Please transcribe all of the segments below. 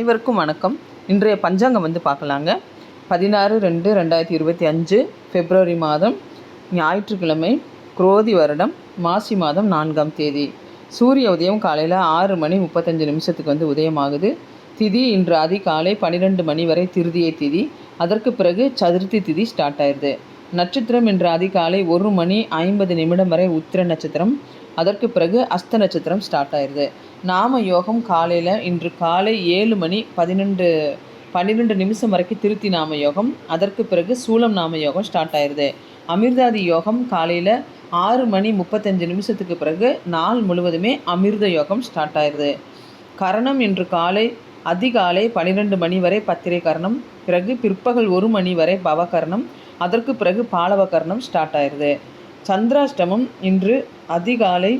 அனைவருக்கும் வணக்கம். இன்றைய பஞ்சாங்கம் வந்து பார்க்கலாங்க. பதினாறு ரெண்டு ரெண்டாயிரத்தி இருபத்தி அஞ்சு பிப்ரவரி மாதம் ஞாயிற்றுக்கிழமை குரோதி வருடம் மாசி மாதம் நான்காம் தேதி. சூரிய உதயம் காலையில் ஆறு மணி முப்பத்தஞ்சு நிமிஷத்துக்கு வந்து உதயமாகுது. திதி இன்று அதிகாலை பன்னிரெண்டு மணி வரை திருதியை திதி. அதற்கு பிறகு சதுர்த்தி திதி ஸ்டார்ட் ஆயிடுது. நட்சத்திரம் இன்று அதிகாலை ஒரு மணி ஐம்பது நிமிடம் வரை உத்திர நட்சத்திரம் அதற்கு பிறகு அஸ்த நட்சத்திரம் ஸ்டார்ட் ஆயிடுது நாம யோகம் காலையில் இன்று காலை ஏழு மணி பதினெண்டு பன்னிரெண்டு நிமிஷம் வரைக்கும் திருத்தி நாம யோகம் அதற்கு பிறகு சூலம் நாம யோகம் ஸ்டார்ட் ஆயிடுது அமிர்தாதி யோகம் காலையில் ஆறு மணி முப்பத்தஞ்சு நிமிஷத்துக்கு பிறகு நாள் முழுவதுமே அமிர்த யோகம் ஸ்டார்ட் ஆயிடுது கரணம் இன்று காலை அதிகாலை பன்னிரெண்டு மணி வரை பத்திரை கரணம் பிறகு பிற்பகல் ஒரு மணி வரை பவகரணம் அதற்கு பிறகு பாலவ கரணம் ஸ்டார்ட் ஆயிடுது சந்திராஷ்டமம் இன்று அதிகாலை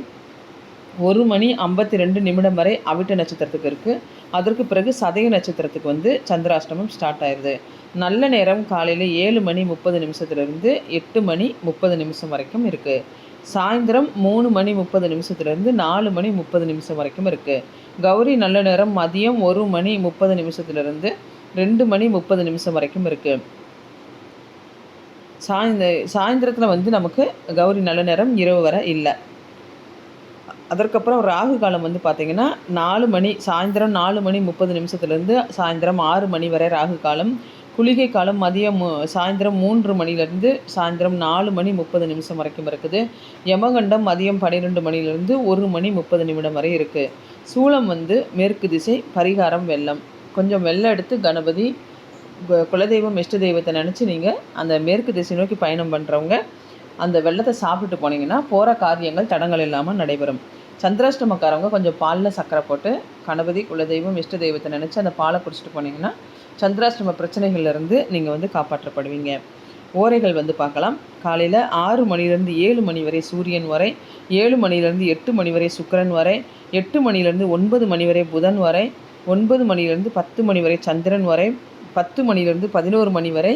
ஒரு மணி ஐம்பத்தி ரெண்டு நிமிடம் வரை அவிட்ட நட்சத்திரத்துக்கு இருக்குது அதற்கு பிறகு சதய நட்சத்திரத்துக்கு வந்து சந்திராஷ்டமம் ஸ்டார்ட் ஆயிடுது நல்ல நேரம் காலையில் ஏழு மணி முப்பது நிமிஷத்துலேருந்து எட்டு மணி முப்பது நிமிஷம் வரைக்கும் இருக்குது சாயந்தரம் மூணு மணி முப்பது நிமிஷத்துலேருந்து நாலு மணி முப்பது நிமிஷம் வரைக்கும் இருக்குது கௌரி நல்ல நேரம் மதியம் ஒரு மணி முப்பது நிமிஷத்துலேருந்து ரெண்டு மணி முப்பது நிமிஷம் வரைக்கும் இருக்குது சாய்ந்த சாயந்தரத்தில் வந்து நமக்கு கௌரி நல்ல நேரம் இரவு வரை இல்லை. அதற்கப்புறம் ராகு காலம் வந்து பார்த்திங்கன்னா நாலு மணி சாயந்தரம் நாலு மணி முப்பது நிமிஷத்துலேருந்து சாயந்தரம் ஆறு மணி வரை ராகு காலம். குளிகை காலம் மதியம் சாயந்தரம் மூன்று மணிலேருந்து சாயந்தரம் நாலு மணி முப்பது நிமிஷம் வரைக்கும் இருக்குது. யமகண்டம் மதியம் பன்னிரெண்டு மணிலேருந்து ஒரு மணி முப்பது நிமிடம் வரை இருக்குது சூளம் வந்து மேற்கு திசை பரிகாரம் வெள்ளம். கொஞ்சம் வெள்ளம் எடுத்து கணபதி குலதெய்வம் இஷ்ட தெய்வத்தை நினச்சி நீங்கள் அந்த மேற்கு திசை நோக்கி பயணம் பண்ணுறவங்க அந்த வெள்ளத்தை சாப்பிட்டு போனீங்கன்னா போகிற காரியங்கள் தடங்கள் இல்லாமல் நடைபெறும். சந்திராஷ்டமக்காரவங்க கொஞ்சம் பாலில் சக்கரை போட்டு கணபதி குலதெய்வம் இஷ்ட தெய்வத்தை நினச்சி அந்த பாலை குடிச்சிட்டு போனீங்கன்னா சந்திராஷ்டம பிரச்சனைகள்லேருந்து நீங்கள் வந்து காப்பாற்றப்படுவீங்க. ஓரைகள் வந்து பார்க்கலாம். காலையில் ஆறு மணிலேருந்து ஏழு மணி வரை சூரியன் வரை ஏழு மணிலேருந்து எட்டு மணி வரை சுக்கரன் வரை எட்டு மணிலேருந்து ஒன்பது மணி வரை புதன் வரை ஒன்பது மணிலேருந்து பத்து மணி வரை சந்திரன் வரை பத்து மணிலேருந்து பதினோரு மணி வரை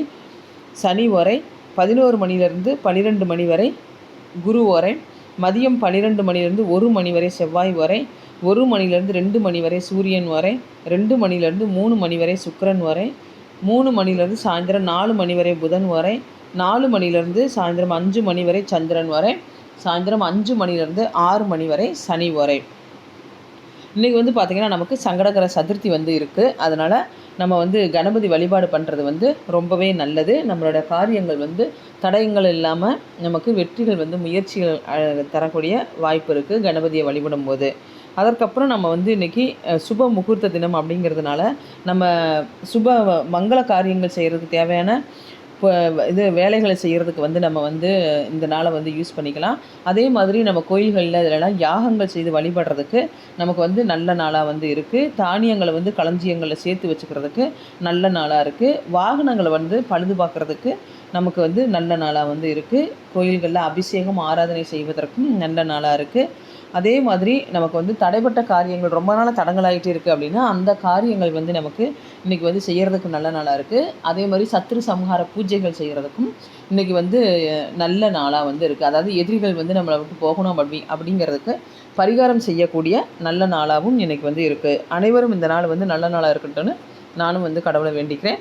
சனி வரை பதினோரு மணிலேருந்து பன்னிரெண்டு மணி வரை குரு வரை மதியம் பன்னிரெண்டு மணிலேருந்து ஒரு மணி வரை செவ்வாய் வரை ஒரு மணிலேருந்து ரெண்டு மணி வரை சூரியன் வரை ரெண்டு மணிலேருந்து மூணு மணி வரை சுக்கரன் வரை மூணு மணிலேருந்து சாயந்தரம் நாலு மணி வரை புதன் வரை நாலு மணிலேருந்து சாயந்தரம் அஞ்சு மணி வரை சந்திரன் வரை சாயந்தரம் அஞ்சு மணிலேருந்து ஆறு மணி வரை சனி வரை இன்றைக்கி வந்து பார்த்திங்கன்னா நமக்கு சங்கடகர சதுர்த்தி வந்து இருக்குது அதனால் நம்ம வந்து கணபதி வழிபாடு பண்ணுறது வந்து ரொம்பவே நல்லது. நம்மளோட காரியங்கள் வந்து தடயங்கள் இல்லாமல் நமக்கு வெற்றிகள் வந்து முயற்சிகள் தரக்கூடிய வாய்ப்பு இருக்குது கணபதியை வழிபடும் போது. அதற்கப்புறம் நம்ம வந்து இன்றைக்கி சுப முகூர்த்த தினம் அப்படிங்கிறதுனால நம்ம சுப மங்கள காரியங்கள் செய்கிறதுக்கு தேவையான இது வேலைகளை செய்கிறதுக்கு வந்து நம்ம வந்து இந்த நாளை வந்து யூஸ் பண்ணிக்கலாம். அதே மாதிரி நம்ம கோயில்களில் இதிலலாம் யாகங்கள் செய்து வழிபடுறதுக்கு நமக்கு வந்து நல்ல நாளாக வந்து இருக்குது தானியங்களை வந்து களஞ்சியங்களில் சேர்த்து வச்சுக்கிறதுக்கு நல்ல நாளாக இருக்குது வாகனங்களை வந்து பழுது பார்க்குறதுக்கு நமக்கு வந்து நல்ல நாளாக வந்து இருக்குது கோயில்களில் அபிஷேகம் ஆராதனை செய்வதற்கும் நல்ல நாளாக இருக்குது அதே மாதிரி நமக்கு வந்து தடைப்பட்ட காரியங்கள் ரொம்ப நாளாக தடங்கலாகிட்டு இருக்குது அப்படின்னா அந்த காரியங்கள் வந்து நமக்கு இன்றைக்கி வந்து செய்கிறதுக்கு நல்ல நாளாக இருக்குது அதே மாதிரி சத்ரு சம்ஹார பூஜைகள் செய்கிறதுக்கும் இன்றைக்கி வந்து நல்ல நாளாக வந்து இருக்குது அதாவது எதிரிகள் வந்து நம்மளை விட்டு போகணும் அப்படி அப்படிங்கிறதுக்கு பரிகாரம் செய்யக்கூடிய நல்ல நாளாகவும் இன்றைக்கி வந்து இருக்குது அனைவரும் இந்த நாள் வந்து நல்ல நாளாக இருக்கட்டும்னு நானும் வந்து கடவுளை வேண்டிக்கிறேன்.